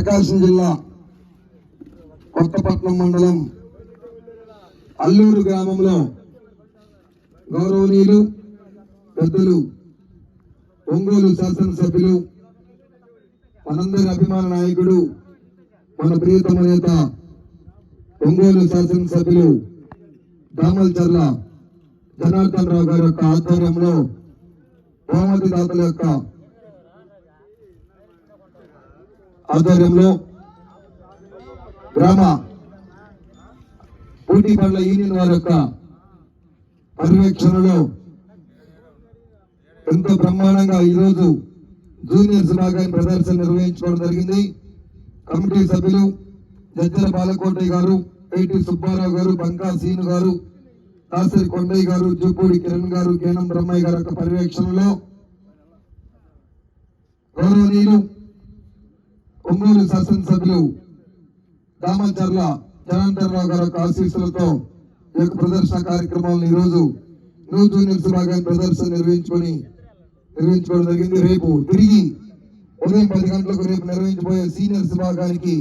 ప్రకాశం జిల్లా కొత్తపట్నం మండలం అల్లూరు గ్రామంలో గౌరవనీయులు పెద్దలు ఒంగోలు శాసనసభ్యులు మనందరి అభిమాన నాయకుడు మన ప్రియతమ నేత ఒంగోలు శాసనసభ్యులు దామల్చర్ల జనార్దన్ రావు గారి యొక్క ఆధ్వర్యంలో బహుమతి దాతల యొక్క ఆధ్వర్యంలో గ్రామ పోటీ పనుల యూనియన్ వారి యొక్క పర్యవేక్షణలో ఎంతో బ్రహ్మాండంగా ఈరోజు జూనియర్స్ భాగాన్ని ప్రదర్శన నిర్వహించుకోవడం జరిగింది. కమిటీ సభ్యులు జడ్జల బాలకోటయ్య గారు ఏటి సుబ్బారావు గారు బంకా సీను గారు దాసరి కొండయ్య గారు జూపూడి కిరణ్ గారు కేనం బ్రహ్మయ్య గారి యొక్క పర్యవేక్షణలో గౌరవనీయులు ఒంగోలు శాసనసభ్యులు దామచర్ల జనార్దనరావు గారి యొక్క ఆశీస్సులతో ఈ యొక్క ప్రదర్శన కార్యక్రమాలను ఈ రోజు న్యూ జూనియర్స్ భాగాన్ని ప్రదర్శన నిర్వహించుకొని నిర్వహించుకోవడం జరిగింది. రేపు తిరిగి ఉదయం పది గంటలకు రేపు నిర్వహించబోయే సీనియర్స్ భాగానికి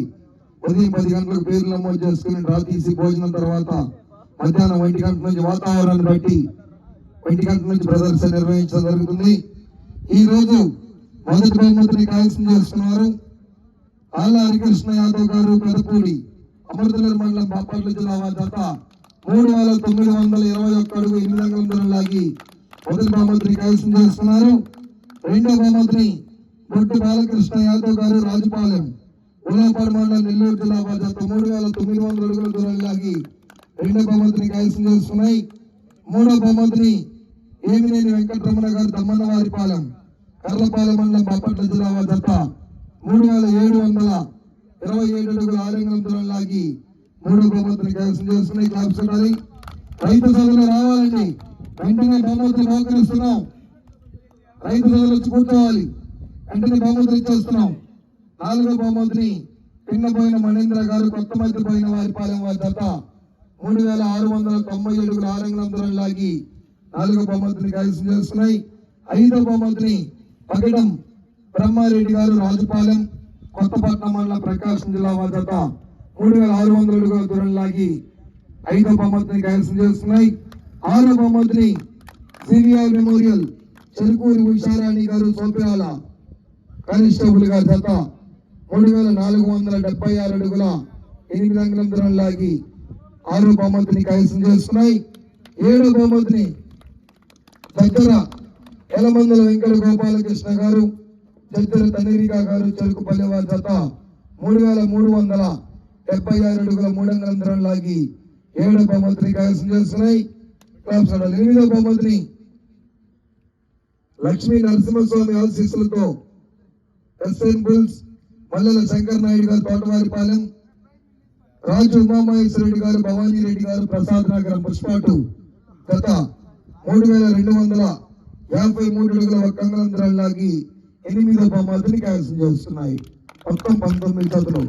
ఉదయం పది గంటలకు పేర్లు నమోదు చేసుకుని డ్రా తీసి భోజనం తర్వాత మధ్యాహ్నం ఒంటి గంట నుంచి వాతావరణాన్ని బట్టి ఒంటి గంట నుంచి ప్రదర్శన నిర్వహించడం జరుగుతుంది. ఈ రోజు మొదటి బహుమతిని కైవసం చేస్తున్నారు ఆల హరికృష్ణ యాదవ్ గారు పెదపూడి అమృతలూరు మండలం బాపట్ల జిల్లా వారి జత మూడు వేల తొమ్మిది వందల ఇరవై ఒక్క అడుగు ఎనిమిది అంగుళం లాగి మొదటి బహుమతిని కైవసం చేస్తున్నారు. రెండో బహుమతిని బొట్టు బాలకృష్ణ యాదవ్ గారు రాజుపాలెం ఉలాపాడు మండలం నెల్లూరు జిల్లా వారి జత మూడు వేల తొమ్మిది వందల అడుగుల దూరం లాగి రెండో బహుమతిని కైవసం చేస్తున్నాయి. మూడో బహుమతిని ఏమినేని వెంకటరమణ గారు దమ్మన్న వారిపాలెం కర్లపాలెం మండలం బాపట్ల జిల్లా వారి జత మూడు వేల ఏడు వందల ఇరవై ఏడు అడుగుల ఆలింగనం దూరం లాగి మూడో బహుమతిని కైవసం చేస్తున్నాయి. క్లాప్స్ ఉండాలి రైతు సభలు రావాలండి. వెంటనే బహుమతులు మోకరిస్తున్నాం రైతు సభలు వచ్చి కూర్చోవాలి. వెంటనే బహుమతులు ఇచ్చేస్తున్నాం. నాలుగో బహుమతిని పిన్నపోయిన మణేంద్ర గారు కొత్త మధ్య పోయిన వారి పాలెం వారి జత మూడు వేల ఆరు వందల తొంభై ఏడుగుల ఆరంగం దూరం లాగి నాలుగో బహుమతిని కైవసం చేస్తున్నాయి. ఐదో బహుమతిని పగడం బ్రహ్మారెడ్డి గారు రాజుపాలెం కొత్తపట్నం మండలం ప్రకాశం జిల్లా వారి మూడు వేల ఆరు వందల అడుగుల దూరం లాగి ఐదో బహుమతిని కైవసం చేస్తున్నాయి. ఆరో బహుమతిని సివిఆర్ మెమోరియల్ చెరుకూరి ఉషారాణి గారు సోపిరాల కానిస్టేబుల్ గారి జత మూడు వేల నాలుగు వందల డెబ్బై ఆరు అడుగుల ఎనిమిది అంగుళం దూరం లాగి ఆరో బహుమతిని కైవసం చేస్తున్నాయి. ఏడో బహుమతిని దగ్గర ఎలమందుల వెంకట గోపాలకృష్ణ గారు జడ్జల తనేరిగా గారు చెరుకుపల్లి వారి జత మూడు వేల మూడు వందల డెబ్బై ఆరు అడుగుల మూడు వందల దూరం లాగి ఏడో బహుమతిని కైవసం చేస్తున్నాయి ఎనిమిదో బహుమతిని లక్ష్మీ నరసింహస్వామి ఆశీస్సులతో ఎస్ఎన్ బుల్స్ మల్లెల శంకర్ నాయుడు గారు తోటవారిపాలెం రాజు ఉమామహేశ్వర రెడ్డి గారు భవానీ రెడ్డి గారు ప్రసాద్ నగరం పుష్పాటు గత మూడు వేల రెండు వందల యాభై మూడు అడుగుల ఒక్క అంగుళం లాగి ఎనిమిది బహుమతిని కైవసం చేస్తున్నాయి. మొత్తం పంతొమ్మిది చదువులు